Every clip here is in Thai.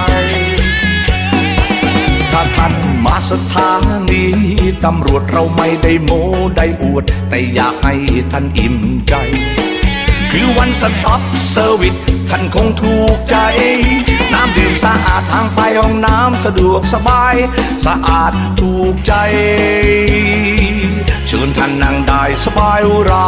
ย มาสถานีตำรวจเราไม่ได้โมได้อวด แต่อยากให้ท่านอิ่มใจ คือวันสต็อปเซอร์วิสท่านคงถูกใจ น้ำดื่มสะอาดทางไปห้องน้ำสะดวกสบาย สะอาดถูกใจ เชิญท่านนั่งได้สบายรา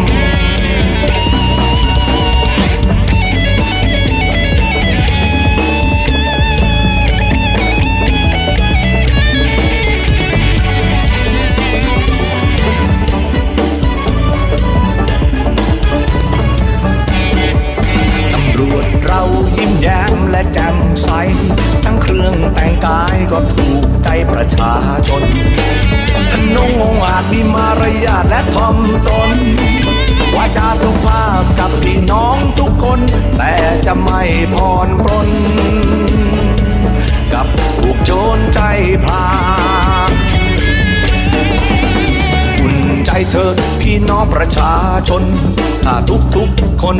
ก็ถูกใจประชาชนทนงงอาจมีมารยาทและทอมตนวาจาสุภาพกับพี่น้องทุกคน แต่จะไม่ผ่อนปรนกับพวกโจรใจพลาอุ่นใจเธอพี่น้องประชาชน ถ้าทุกทุกๆคน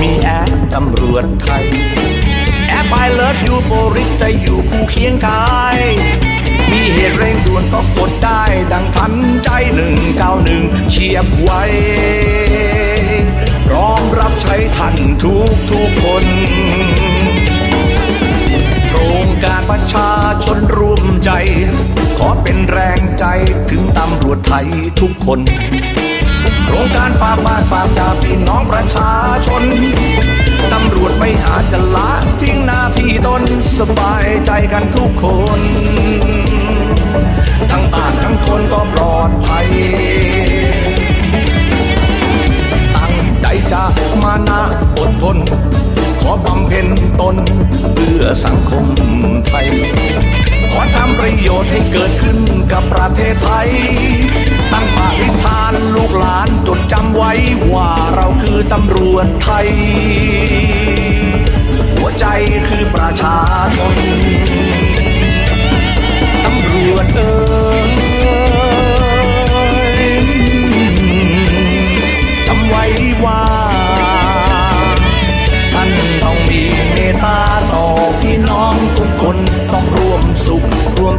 มีแอปตำรวจไทย แอปไอเลิฟยูโบริสจะอยู่คู่เคียงกาย มีเหตุเร่งด่วนก็กดได้ ดังทันใจหนึ่งเก้าหนึ่งเฉียบไวพร้อมรับใช้ทันทุกทุกคนโครงการประชาชนร่วมใจ ขอเป็นแรงใจถึงตำรวจไทยทุกคนโครงการฝากบ้านฝากจากพี่น้องประชาชนตำรวจไม่อาจจะละทิ้งหน้า สบายใจกันทุกคน ทั้งบ้านทั้งคนก็ปลอดภัย ตั้งใจจะมานะอดทน ขอบำเพ็ญตนเพื่อสังคมไทย ขอทำประโยชน์ให้เกิดขึ้นกับประเทศไทย ตั้งปณิธานลูกหลานจดจำไว้ว่าเราคือตำรวจไทยหัวใจคือประชา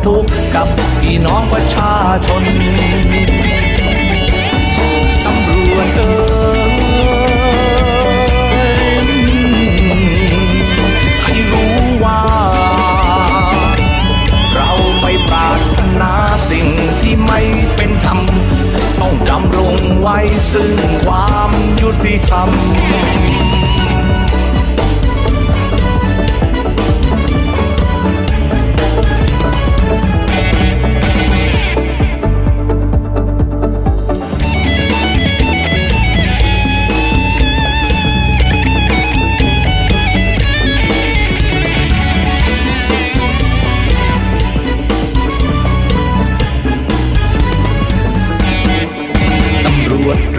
ทุกข์กับพี่น้องประชาชนตำรวจเอ่ยให้รู้ว่า เราไม่ปรารถนาสิ่งที่ไม่เป็นธรรม ต้องดำรงไว้ซึ่ง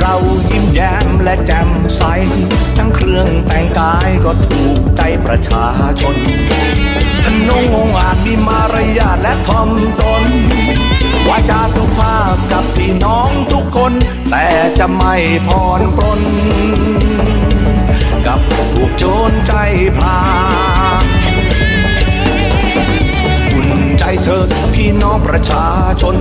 เรายิ้มแย้มและแจ่มใส ทั้งเครื่องแต่งกายก็ถูกใจประชาชนทนงองอาจมีมารยาทและทอมตนวาจาสุภาพกับพี่น้องทุกคน แต่จะไม่ผ่อนปรน กับพวกโจรใจพลาอุ่นใจเธอพี่น้องประชาชน